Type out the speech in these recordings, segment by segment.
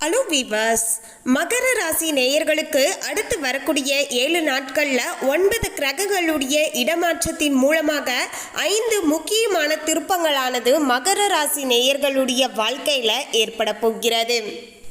Hello viewers மகர ராசி நேயர்களுக்கு அடுத்து வரக்கூடிய ஏழு நாட்களில் ஒன்பது கிரகங்களுடைய இடமாற்றத்தின் மூலமாக ஐந்து முக்கியமான திருப்பங்களானது மகர ராசி நேயர்களுடைய வாழ்க்கையில் ஏற்பட போகிறது.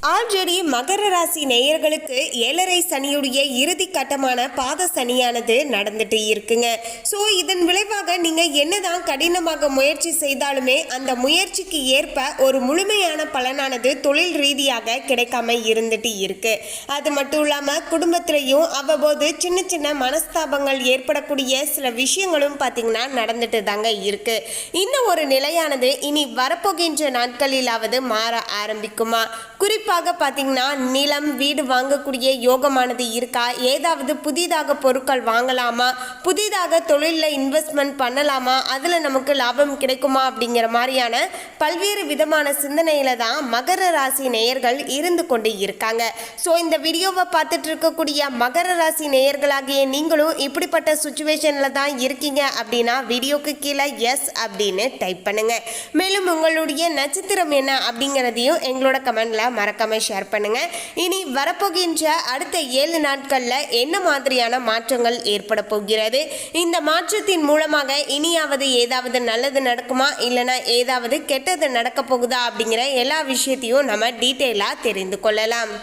ஆல்ரெடி மகர ராசி நேயர்களுக்கு ஏழரை சனியுடைய இறுதி கட்டமான பாத சனியானது நடந்துட்டு இருக்குங்க. ஸோ இதன் விளைவாக நீங்கள் என்னதான் கடினமாக முயற்சி செய்தாலுமே அந்த முயற்சிக்கு ஏற்ப ஒரு முழுமையான பலனானது தொழில் ரீதியாக கிடைக்காம இருந்துட்டு இருக்கு. அது மட்டும் இல்லாமல் குடும்பத்திலையும் அவ்வப்போது சின்ன சின்ன மனஸ்தாபங்கள் ஏற்படக்கூடிய சில விஷயங்களும் பார்த்தீங்கன்னா நடந்துட்டு தாங்க இருக்கு. இந்த ஒரு நிலையானது இனி வரப்போகின்ற நாட்களிலாவது மாற ஆரம்பிக்குமா? குறிப்பாக பார்த்தீங்கன்னா நிலம் வீடு வாங்கக்கூடிய யோகமானது இருக்கா? ஏதாவது புதிதாக பொருட்கள் வாங்கலாமா? புதிதாக தொழிலில் இன்வெஸ்ட்மெண்ட் பண்ணலாமா? அதில் நமக்கு லாபம் கிடைக்குமா? அப்படிங்கிற மாதிரியான பல்வேறு விதமான சிந்தனையில் தான் மகர ராசி நேயர்கள் இருந்து கொண்டு இருக்காங்க. ஸோ இந்த வீடியோவை பார்த்துட்டு இருக்கக்கூடிய மகர ராசி நேயர்களாகிய நீங்களும் இப்படிப்பட்ட சுச்சுவேஷனில் தான் இருக்கீங்க அப்படின்னா வீடியோக்கு கீழே எஸ் அப்படின்னு டைப் பண்ணுங்கள் மேலும் உங்களுடைய நட்சத்திரம் என்ன அப்படிங்கிறதையும் எங்களோட கமெண்ட்ல மறக்காமல் ஷேர் பண்ணுங்க. இனி வரப்போகின்ற அடுத்த ஏழு நாட்களில் என்ன மாதிரியான மாற்றங்கள் ஏற்பட போகிறது? இந்த மாற்றத்தின் மூலமாக இனியாவது ஏதாவது நல்லது நடக்குமா? இல்லைனா ஏதாவது கெட்டது நடக்க போகுதா? அப்படிங்கிற எல்லா விஷயத்தையும் நம்ம டீட்டெயிலாக தெரிந்து கொள்ளலாம்.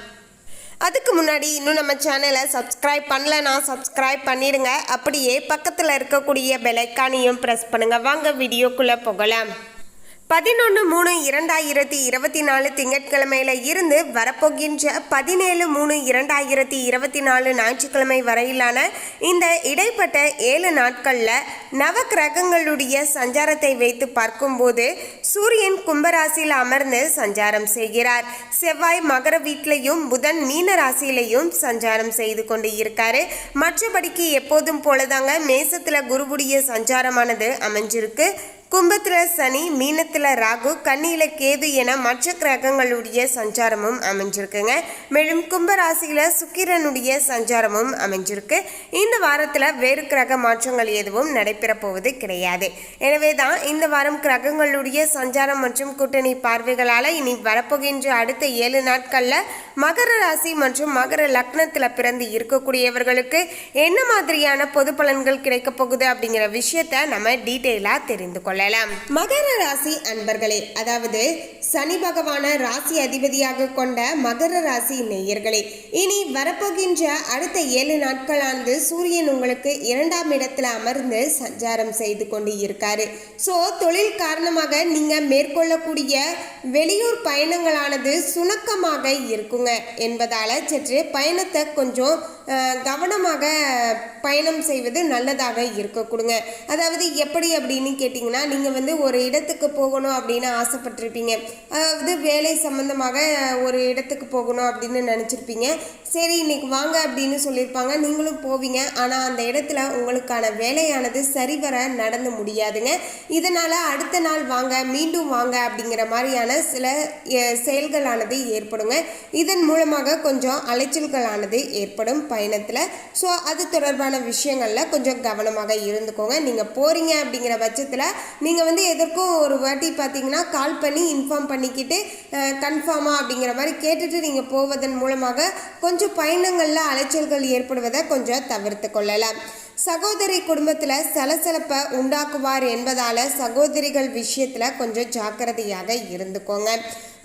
அதுக்கு முன்னாடி இன்னும் நம்ம சேனலை சப்ஸ்கிரைப் பண்ணலனா சப்ஸ்கிரைப் பண்ணிடுங்க. அப்படியே பக்கத்தில் இருக்கக்கூடிய பெலைக்கானையும் ப்ரெஸ் பண்ணுங்கள் வாங்க வீடியோக்குள்ளே போகலாம். பதினொன்று மூணு இரண்டாயிரத்தி இருபத்தி நாலு திங்கட்கிழமையில இருந்து வரப்போகின்ற பதினேழு மூணு இரண்டாயிரத்தி இருபத்தி நாலு ஞாயிற்றுக்கிழமை வரையிலான இந்த இடைப்பட்ட ஏழு நாட்களில் நவ கிரகங்களுடைய சஞ்சாரத்தை வைத்து பார்க்கும்போது சூரியன் கும்பராசியில் அமர்ந்து சஞ்சாரம் செய்கிறார். செவ்வாய் மகர வீட்டிலையும் புதன் மீன ராசியிலையும் சஞ்சாரம் செய்து கொண்டு இருக்காரு. மற்றபடிக்கு எப்போதும் போலதாங்க மேசத்தில் குருவுடைய சஞ்சாரமானது அமைஞ்சிருக்கு. கும்பத்தில் சனி மீனத்தில் ராகு கண்ணியில் கேது என மற்ற கிரகங்களுடைய சஞ்சாரமும் அமைஞ்சிருக்குங்க. மேலும் கும்பராசியில் சுக்கிரனுடைய சஞ்சாரமும் அமைஞ்சிருக்கு. இந்த வாரத்தில் வேறு கிரக மாற்றங்கள் எதுவும் நடைபெற போவது கிடையாது. எனவே தான் இந்த வாரம் கிரகங்களுடைய சஞ்சாரம் மற்றும் கூட்டணி பார்வைகளால் இனி வரப்போகின்ற அடுத்த ஏழு நாட்களில் மகர ராசி மற்றும் மகர லக்னத்தில் பிறந்து இருக்கக்கூடியவர்களுக்கு என்ன மாதிரியான பொது பலன்கள் கிடைக்கப் போகுது அப்படிங்கிற விஷயத்தை நம்ம டீட்டெயிலாக தெரிந்து கொள்ளலாம். மகர ராசி அன்பர்களே அதாவது சனி பகவான ராசி அதிபதியாக கொண்ட மகர ராசி நேயர்களே இனி வரப்போகின்ற அடுத்த ஏழு நாட்களானது சூரியன் உங்களுக்கு இரண்டாம் இடத்துல அமர்ந்து சஞ்சாரம் செய்து கொண்டு இருக்காரு. ஸோ தொழில் காரணமாக நீங்க மேற்கொள்ளக்கூடிய வெளியூர் பயணங்களானது சுணக்கமாக இருக்குங்க என்பதால சற்று பயணத்தை கொஞ்சம் கவனமாக பயணம் செய்வது நல்லதாக இருக்க கொடுங்க. அதாவது எப்படி அப்படின்னு கேட்டிங்கன்னா நீங்கள் வந்து ஒரு இடத்துக்கு போகணும் அப்படின்னு ஆசைப்பட்டிருப்பீங்க. அதாவது வேலை சம்மந்தமாக ஒரு இடத்துக்கு போகணும் அப்படின்னு நினச்சிருப்பீங்க. சரி இன்னைக்கு வாங்க அப்படின்னு சொல்லியிருப்பாங்க. நீங்களும் போவீங்க. ஆனால் அந்த இடத்துல உங்களுக்கான வேலையானது சரிவர நடந்து முடியாதுங்க. இதனால் அடுத்த நாள் வாங்க மீண்டும் வாங்க அப்படிங்கிற மாதிரியான சில செயல்களானது ஏற்படுங்க. இதன் மூலமாக கொஞ்சம் அலைச்சல்களானது ஏற்படும் பயணத்தில். ஸோ அது தொடர்பான விஷயங்களில் கொஞ்சம் கவனமாக இருந்துக்கோங்க. நீங்கள் போகிறீங்க அப்படிங்கிற பட்சத்தில் நீங்கள் வந்து எதற்கும் ஒரு வாட்டி பார்த்தீங்கன்னா கால் பண்ணி இன்ஃபார்ம் பண்ணிக்கிட்டு கன்ஃபார்மாக அப்படிங்கிற மாதிரி கேட்டுட்டு நீங்கள் போவதன் மூலமாக கொஞ்சம் பயணங்களில் அலைச்சல்கள் ஏற்படுவதை கொஞ்சம் தவிர்த்து கொள்ளலாம். சகோதரி குடும்பத்தில் சலசலப்பை உண்டாக்குவார் என்பதால் சகோதரிகள் விஷயத்தில் கொஞ்சம் ஜாக்கிரதையாக இருந்துக்கோங்க.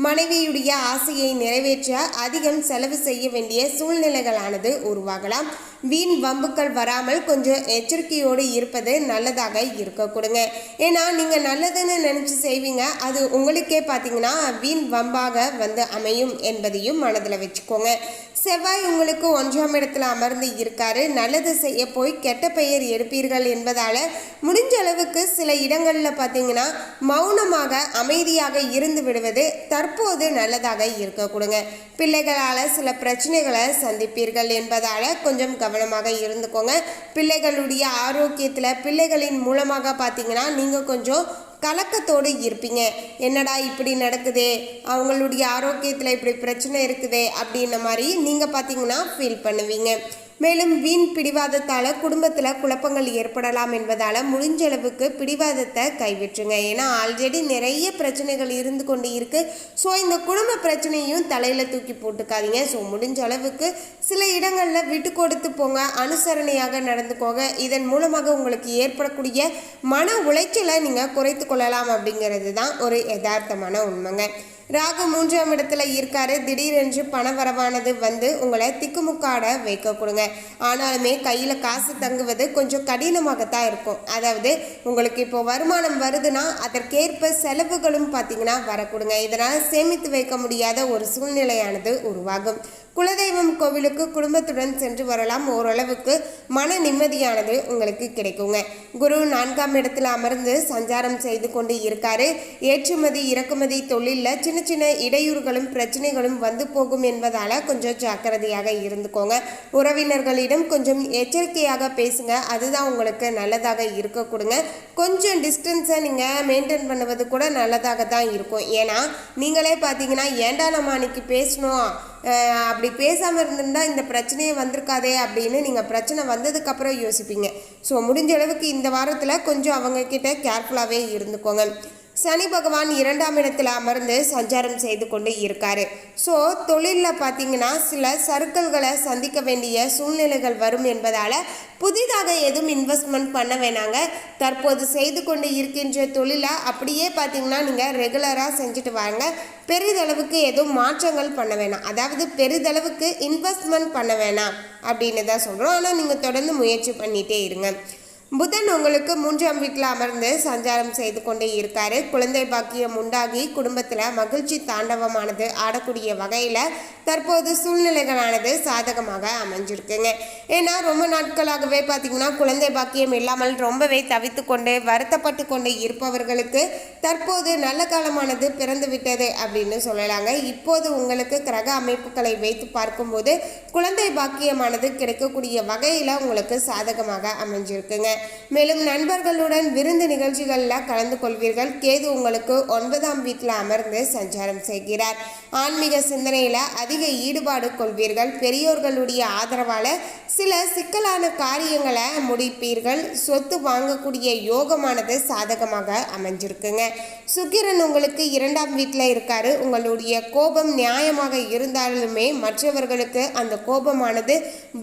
மனைவியுடைய ஆசையை நிறைவேற்ற அதிகம் செலவு செய்ய வேண்டிய சூழ்நிலைகளானது உருவாகலாம். வீண் வம்புக்கள் வராமல் கொஞ்சம் எச்சரிக்கையோடு இருப்பது நல்லதாக இருக்க கொடுங்க. ஏன்னா நீங்கள் நல்லதுன்னு நினச்சி செய்வீங்க. அது உங்களுக்கே பார்த்தீங்கன்னா வீண் வம்பாக வந்து அமையும் என்பதையும் மனதில் வச்சுக்கோங்க. செவ்வாய் உங்களுக்கு ஒன்றாம் இடத்துல அமர்ந்து இருக்காரு. நல்லது செய்ய போய் கெட்ட பெயர் எடுப்பீர்கள் என்பதால் முடிஞ்ச அளவுக்கு சில இடங்களில் பார்த்தீங்கன்னா மௌனமாக அமைதியாக இருந்து விடுவது தற்போது நல்லதாக இருக்க கொடுங்க. பிள்ளைகளால் சில பிரச்சனைகளை சந்திப்பீர்கள் என்பதால் கொஞ்சம் கவனமாக இருந்துக்கோங்க. பிள்ளைகளுடைய ஆரோக்கியத்தில் பிள்ளைகளின் மூலமாக பார்த்தீங்கன்னா நீங்கள் கொஞ்சம் கலக்கத்தோடு இருப்பீங்க. என்னடா இப்படி நடக்குதே? அவங்களுடைய ஆரோக்கியத்தில் இப்படி பிரச்சனை இருக்குது? அப்படின்ன மாதிரி நீங்கள் பார்த்தீங்கன்னா ஃபீல் பண்ணுவீங்க. மேலும் வீண் பிடிவாதத்தால் குடும்பத்தில் குழப்பங்கள் ஏற்படலாம் என்பதால் முடிஞ்ச அளவுக்கு பிடிவாதத்தை கைவிட்டுருங்க. ஏன்னா ஆல்ரெடி நிறைய பிரச்சனைகள் இருந்து கொண்டு இருக்குது ஸோ இந்த குடும்ப பிரச்சனையும் தலையில் தூக்கி போட்டுக்காதீங்க. ஸோ முடிஞ்ச அளவுக்கு சில இடங்களில் விட்டு கொடுத்து போங்க அனுசரணையாக நடந்துக்கோங்க. இதன் மூலமாக உங்களுக்கு ஏற்படக்கூடிய மன உளைச்சலை நீங்கள் குறைத்து கொள்ளலாம் அப்படிங்கிறது தான் ஒரு யதார்த்தமான உண்மைங்க. ராகு மூன்றாம் இடத்துல இருக்காரு. திடீரென்று பண வரவானது வந்து உங்களை திக்குமுக்காட வைக்க கொடுங்க. ஆனாலுமே கையில் காசு தங்குவது கொஞ்சம் கடினமாகத்தான் இருக்கும். அதாவது உங்களுக்கு இப்போ வருமானம் வருதுன்னா அதற்கேற்ப செலவுகளும் பார்த்தீங்கன்னா வரக்கூடுங்க இதனால் சேமித்து வைக்க முடியாத ஒரு சூழ்நிலையானது உருவாகும். குலதெய்வம் கோவிலுக்கு குடும்பத்துடன் சென்று வரலாம். ஓரளவுக்கு மன நிம்மதியானது உங்களுக்கு கிடைக்குங்க. குரு நான்காம் இடத்துல அமர்ந்து சஞ்சாரம் செய்து கொண்டு இருக்காரு. ஏற்றுமதி இறக்குமதி தொழிலில் சின்ன சின்ன இடையூறுகளும் பிரச்சனைகளும் வந்து போகும் என்பதால் கொஞ்சம் ஜாக்கிரதையாக இருந்துக்கோங்க. உறவினர்களிடம் கொஞ்சம் எச்சரிக்கையாக பேசுங்க. அதுதான் உங்களுக்கு நல்லதாக இருக்க கொடுங்க. கொஞ்சம் டிஸ்டன்ஸை நீங்கள் மெயின்டைன் பண்ணுவது கூட நல்லதாக தான் இருக்கும். ஏன்னா நீங்களே பார்த்தீங்கன்னா ஏன்டா நம்ம அன்னைக்கு பேசணும்? அப்படி பேசாமல் இருந்திருந்தால் இந்த பிரச்சனையே வந்திருக்காதே அப்படின்னு நீங்கள் பிரச்சனை வந்ததுக்கப்புறம் யோசிப்பீங்க. ஸோ முடிஞ்ச அளவுக்கு இந்த வாரத்தில் கொஞ்சம் அவங்கக்கிட்ட கேர்ஃபுல்லாகவே இருந்துக்கோங்க. சனி பகவான் இரண்டாம் இடத்துல அமர்ந்து சஞ்சாரம் செய்து கொண்டு இருக்காரு. ஸோ தொழிலில் பார்த்தீங்கன்னா சில சறுக்கல்களை சந்திக்க வேண்டிய சூழ்நிலைகள் வரும் என்பதால் புதிதாக எதுவும் இன்வெஸ்ட்மெண்ட் பண்ண வேணாங்க. தற்போது செய்து கொண்டு இருக்கின்ற தொழிலை அப்படியே பார்த்தீங்கன்னா நீங்கள் ரெகுலராக செஞ்சுட்டு வாங்க. பெரிதளவுக்கு எதுவும் மாற்றங்கள் பண்ண வேணாம். அதாவது பெரிதளவுக்கு இன்வெஸ்ட்மெண்ட் பண்ண வேணாம் அப்படின்னு தான் சொல்கிறோம் ஆனால் நீங்கள் தொடர்ந்து முயற்சி பண்ணிகிட்டே இருங்க. புதன் உங்களுக்கு மூன்றாம் வீட்டில் அமர்ந்து சஞ்சாரம் செய்து கொண்டே இருக்காரு. குழந்தை பாக்கியம் உண்டாகி குடும்பத்தில் மகிழ்ச்சி தாண்டவமானது. ஆடக்கூடிய வகையில் தற்போது சூழ்நிலைகளானது சாதகமாக அமைஞ்சிருக்குங்க. ஏன்னா ரொம்ப நாட்களாகவே பார்த்திங்கன்னா குழந்தை பாக்கியம் இல்லாமல் ரொம்பவே தவித்து கொண்டு வருத்தப்பட்டு கொண்டு இருப்பவர்களுக்கு தற்போது நல்ல காலமானது பிறந்து விட்டது அப்படின்னு சொல்லலாங்க. இப்போது உங்களுக்கு கிரக அமைப்புகளை வைத்து பார்க்கும்போது குழந்தை பாக்கியமானது கிடைக்கக்கூடிய வகையில் உங்களுக்கு சாதகமாக அமைஞ்சிருக்குங்க. மேலும் நண்பர்களுடன் விருந்து நிகழ்ச்சிகளில் கலந்து கொள்வீர்கள். கேது உங்களுக்கு ஒன்பதாம் வீட்டில் அமர்ந்து சஞ்சாரம் செய்கிறார். ஆன்மீக சிந்தனையில் அதிக ஈடுபாடு கொள்வீர்கள். பெரியோர்களுடைய ஆதரவால் சில சிக்கலான காரியங்களை முடிப்பீர்கள். சொத்து வாங்கக்கூடிய யோகமானது சாதகமாக அமைஞ்சிருக்குங்க. சுக்கிரன் உங்களுக்கு இரண்டாம் வீட்டில் இருக்காரு. உங்களுடைய கோபம் நியாயமாக இருந்தாலுமே மற்றவர்களுக்கு அந்த கோபமானது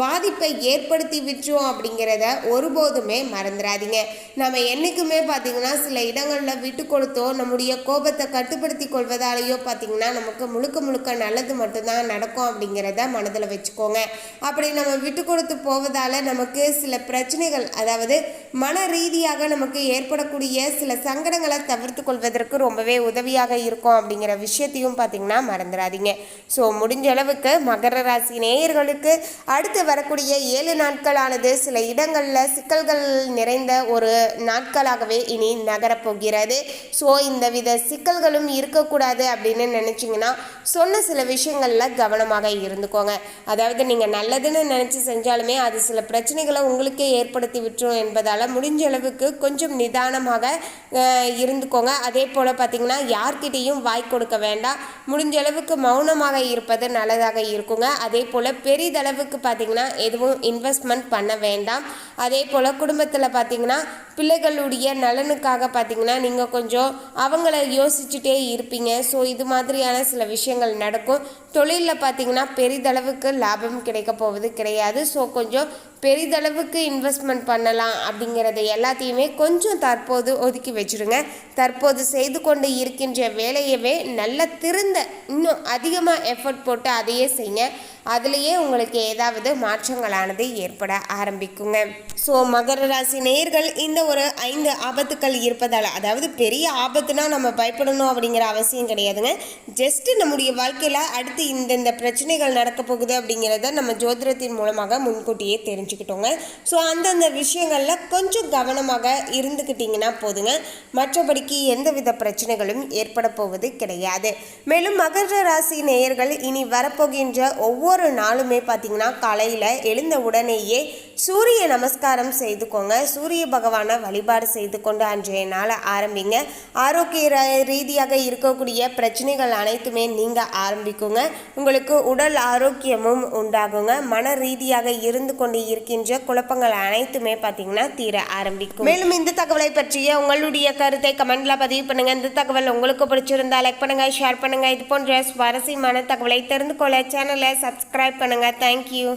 பாதிப்பை ஏற்படுத்தி விட்டுரும் அப்படிங்கிறத ஒருபோதுமே மறந்துடாதீங்க நம்ம என்றைக்குமே பார்த்தீங்கன்னா சில இடங்களில் விட்டு கொடுத்தோ நம்முடைய கோபத்தை கட்டுப்படுத்தி கொள்வதாலேயோ பார்த்தீங்கன்னா நமக்கு முழுக்க முழுக்க நல்லது மட்டும்தான் நடக்கும் அப்படிங்கிறத மனதில் வச்சுக்கோங்க. அப்படி நம்ம விட்டு கொடுத்து போவதால் நமக்கு சில பிரச்சனைகள் அதாவது மன ரீதியாக நமக்கு ஏற்படக்கூடிய சில சங்கடங்களை தவிர்த்து கொள்வதற்கு ரொம்பவே உதவியாக இருக்கும் அப்படிங்கிற விஷயத்தையும் பார்த்தீங்கன்னா மறந்துடாதீங்க ஸோ முடிஞ்ச அளவுக்கு மகர ராசி நேயர்களுக்கு அடுத்து வரக்கூடிய ஏழு நாட்களானது சில இடங்களில் சிக்கல்கள் நிறைந்த ஒரு நாட்களாகவே இனி நகரப்போகிறது ஸோ இந்த வித சிக்கல்களும் இருக்கக்கூடாது அப்படின்னு நினச்சிங்கன்னா சொன்ன சில விஷயங்களில் கவனமாக இருந்துக்கோங்க. அதாவது நீங்கள் நல்லதுன்னு நினச்சி செஞ்சாலுமே அது சில பிரச்சனைகளை உங்களுக்கே ஏற்படுத்தி விட்டுரும் என்பதால் முடிஞ்ச அளவுக்கு கொஞ்சம் நிதானமாக இருந்துக்கோங்க. அதே போல் பார்த்தீங்கன்னா யார்கிட்டேயும் வாய் கொடுக்க வேண்டாம். முடிஞ்ச அளவுக்கு மௌனமாக இருப்பது நல்லதாக இருக்குங்க. அதே போல் பெரிதளவுக்கு பார்த்தீங்கன்னா எதுவும் இன்வெஸ்ட்மெண்ட் பண்ண வேண்டாம். அதே போல் குடும்பத்தில் பார்த்தீங்கன்னா பிள்ளைகளுடைய நலனுக்காக பார்த்தீங்கன்னா நீங்கள் கொஞ்சம் அவங்கள யோசிச்சுட்டே இருப்பீங்க. ஸோ இது மாதிரியான சில விஷயங்கள் நடக்கும். தொழிலில் பார்த்தீங்கன்னா பெரிதளவுக்கு லாபம் கிடைக்க போவது கிடையாது. ஸோ கொஞ்சம் பெரிதளவுக்கு இன்வெஸ்ட்மெண்ட் பண்ணலாம் அப்படிங்கிறத எல்லாத்தையுமே கொஞ்சம் தற்போது ஒதுக்கி வச்சுருங்க. தற்போது செய்து கொண்டு இருக்கின்ற வேலையவே நல்ல திருந்த இன்னும் அதிகமாக எஃபர்ட் போட்டு அதையே செய்யுங்க. அதுலேயே உங்களுக்கு ஏதாவது மாற்றங்களானது ஏற்பட ஆரம்பிக்குங்க. ஸோ மகர ராசி நேயர்கள் இந்த ஒரு ஐந்து ஆபத்துக்கள் இருப்பதால் அதாவது பெரிய ஆபத்துனா நம்ம பயப்படணும் அப்படிங்கிற அவசியம் கிடையாதுங்க. ஜஸ்ட்டு நம்முடைய வாழ்க்கையில் அடுத்து இந்தந்த பிரச்சனைகள் நடக்க போகுது அப்படிங்கிறத நம்ம ஜோதிடத்தின் மூலமாக முன்கூட்டியே தெரிஞ்சு தெரிஞ்சுக்கிட்டோங்க. ஸோ அந்தந்த விஷயங்களில் கொஞ்சம் கவனமாக இருந்துக்கிட்டிங்கன்னா போதுங்க. மற்றபடிக்கு எந்தவித பிரச்சனைகளும் ஏற்பட போவது கிடையாது. மேலும் மகர ராசி நேயர்கள் இனி வரப்போகின்ற ஒவ்வொரு நாளுமே பார்த்தீங்கன்னா காலையில் எழுந்த உடனேயே சூரிய நமஸ்காரம் செய்துக்கோங்க. சூரிய பகவானை வழிபாடு செய்து கொண்டு அன்றைய நாளை ஆரம்பிங்க. ஆரோக்கிய ரீதியாக இருக்கக்கூடிய பிரச்சனைகள் அனைத்துமே நீங்கள் ஆரம்பிக்குங்க. உங்களுக்கு உடல் ஆரோக்கியமும் உண்டாகுங்க. மன ரீதியாக இருந்து கொண்டு இருக்கின்ற குழப்பங்கள் அனைத்துமே பார்த்தீங்கன்னா தீர ஆரம்பிக்கும். மேலும் இந்த தகவலை பற்றிய உங்களுடைய கருத்தை கமெண்ட்ல பதிவு பண்ணுங்க. இந்த தகவல் உங்களுக்கு பிடிச்சிருந்தா லைக் பண்ணுங்க ஷேர் பண்ணுங்க. இது போன்ற சுவாரஸ்யமான தகவலை தெரிந்து கொள்ள சேனலை சப்ஸ்கிரைப் பண்ணுங்க. தேங்க்யூ